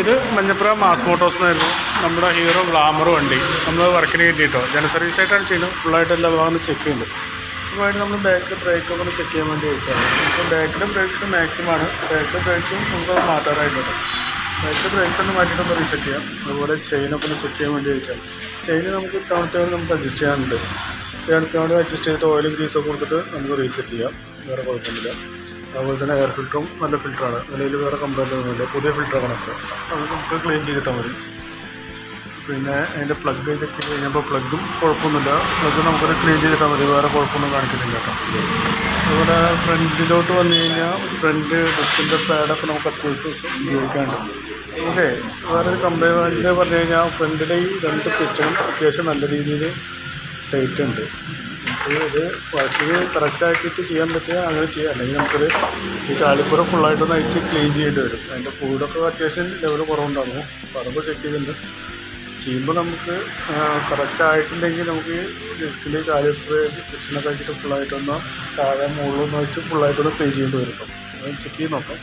ഇത് Manjappura mass Motors എന്നായിരുന്നു നമ്മുടെ ഹീറോ ഗ്ലാമർ വണ്ടി. നമ്മൾ വർക്കിന് വേണ്ടിയിട്ടോ ജന സർവീസ് ആയിട്ടാണ് ചെയ്യുന്നത്. ഫുള്ളായിട്ട് എല്ലാ ഭാഗം ചെക്ക് ചെയ്യുന്നുണ്ട്. അതുമായിട്ട് നമ്മൾ ബാക്ക് ബ്രേക്ക് ഒക്കെ ചെക്ക് ചെയ്യാൻ വേണ്ടി വെച്ചാണ് ഇപ്പോൾ ബാക്കിലെ ബ്രേക്സ് മാക്സിമം ആണ്. ബാക്കിലെ ബ്രേക്സും നമുക്ക് മാറ്റാറായിട്ടുണ്ട്. ബാക്കിലെ ബ്രേക്സ് ഒന്ന് മാറ്റിയിട്ട് ഒന്ന് റീസെറ്റ് ചെയ്യാം. അതുപോലെ ചെയിനൊക്കെ ഒന്ന് ചെക്ക് ചെയ്യാൻ വേണ്ടി വെച്ചാൽ ചെയിൻ നമുക്ക് തവണത്തെ നമുക്ക് അഡ്ജസ്റ്റ് ചെയ്യാനുണ്ട്. ചേർത്തോണ്ട് അഡ്ജസ്റ്റ് ചെയ്തിട്ട് ഓയിലും ഗ്രീസൊക്കെ കൊടുത്തിട്ട് നമുക്ക് റീസെറ്റ് ചെയ്യാം. വേറെ കുഴപ്പമൊന്നുമില്ല. അതുപോലെ തന്നെ എയർ ഫിൽറ്ററും നല്ല ഫിൽറ്ററാണ് നിലയിൽ വേറെ കംപ്ലൈന്റ് ഒന്നുമില്ല പുതിയ ഫിൽറ്റർ കണക്ക് അത് നമുക്ക് ക്ലീൻ ചെയ്തിട്ടാൽ മതി. പിന്നെ അതിന്റെ പ്ലഗ് ചെക്ക് കഴിഞ്ഞപ്പോൾ പ്ലഗും കുഴപ്പമൊന്നുമില്ല. പ്ലഗ് നമുക്കത് ക്ലീൻ ചെയ്തിട്ടാൽ മതി. വേറെ കുഴപ്പമൊന്നും കാണിക്കുന്നില്ല കേട്ടോ. അതുപോലെ ഫ്രണ്ടിലോട്ട് വന്നു കഴിഞ്ഞാൽ ഫ്രണ്ട് ഡസ്റ്റിന്റെ പാഡൊക്കെ നമുക്ക് അത്യാവശ്യം ഉപയോഗിക്കാനുണ്ട്. ഓക്കെ. വേറെ ഒരു കംപ്ലൈന്റ് പറഞ്ഞു കഴിഞ്ഞാൽ ഫ്രണ്ടിലെ ഈ രണ്ട് പിസ്റ്റും അത്യാവശ്യം നല്ല രീതിയിൽ ടൈറ്റ് ഉണ്ട്. ഇത് വർക്കിൽ കറക്റ്റാക്കിയിട്ട് ചെയ്യാൻ പറ്റുക അങ്ങനെ ചെയ്യാം. അല്ലെങ്കിൽ നമുക്കത് ഈ കാലിപ്പുറം ഫുള്ളായിട്ട് നയിച്ച് ക്ലീൻ ചെയ്യേണ്ടി വരും. അതിന്റെ കൂടൊക്കെ അത്യാവശ്യം ലെവൽ കുറവുണ്ടാകും അപ്പോൾ അതൊക്കെ ചെക്ക് ചെയ്തിട്ടുണ്ട്. ചെയ്യുമ്പോൾ നമുക്ക് കറക്റ്റായിട്ടുണ്ടെങ്കിൽ നമുക്ക് ഡിസ്കിൽ കാലിപ്പുറ ഡിസ്കിനൊക്കെ വെച്ചിട്ട് ഫുള്ളായിട്ടൊന്ന് താഴെ മുകളിലൊന്ന് വെച്ച് ഫുള്ളായിട്ടൊന്ന് ക്ലീൻ ചെയ്യേണ്ടി വരും. ചെക്ക് ചെയ്ത് നോക്കാം.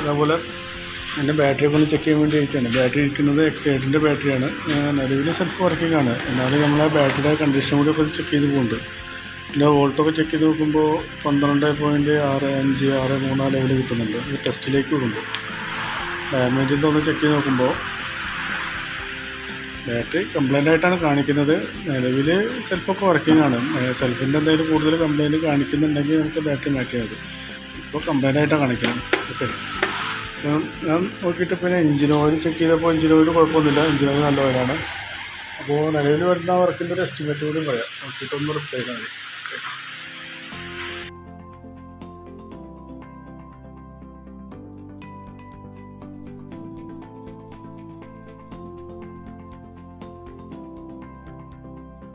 അതേപോലെ എന്റെ ബാറ്ററി ഒന്ന് ചെക്ക് ചെയ്യാൻ വേണ്ടി ഇരിക്കുകയാണ് ബാറ്ററി ഇരിക്കുന്നത് എക്സൈഡിന്റെ ബാറ്ററിയാണ് നിലവിൽ സെൽഫ് വർക്കിംഗ് ആണ് എന്നാലും നമ്മൾ ആ ബാറ്ററിയുടെ കണ്ടീഷൻ കൂടി ഒക്കെ ചെക്ക് ചെയ്ത് പോകുന്നുണ്ട്. പിന്നെ വോൾട്ടൊക്കെ ചെക്ക് ചെയ്ത് നോക്കുമ്പോൾ പന്ത്രണ്ട് പോയിന്റ് ആറ് അഞ്ച് ആറ് മൂന്ന് ലെവൽ കിട്ടുന്നുണ്ട്. ഇത് ടെസ്റ്റിലേക്ക് വിടുമ്പോൾ ഡാമേജിന്റെ ഒന്ന് ചെക്ക് ചെയ്ത് നോക്കുമ്പോൾ ബാറ്ററി കംപ്ലൈന്റ് ആയിട്ടാണ് കാണിക്കുന്നത്. നിലവിൽ സെൽഫൊക്കെ വർക്കിംഗ് ആണ്. സെൽഫിന്റെ എന്തെങ്കിലും കൂടുതൽ കംപ്ലൈന്റ് കാണിക്കുന്നുണ്ടെങ്കിൽ നമുക്ക് ബാറ്ററി മാറ്റിയാൽ മതി ഇപ്പോൾ കംപ്ലൈന്റ് ആയിട്ടാണ് കാണിക്കുന്നത്. ഓക്കെ. ഞാൻ ഞാൻ നോക്കിയിട്ട് പിന്നെ എഞ്ചിൻ ഓയിൽ ചെക്ക് ചെയ്തപ്പോൾ എഞ്ചിൻ ഓയിൽ കുഴപ്പമൊന്നുമില്ല. എഞ്ചിൻ ഓയിൽ നല്ല ഓയിലാണ്. അപ്പോൾ നിലവിൽ വരുന്ന വർക്കിന്റെ ഒരു എസ്റ്റിമേറ്റ് കൂടി പറയാം. നോക്കിയിട്ടൊന്ന് റിപ്ലൈ ചെയ്താൽ മതി.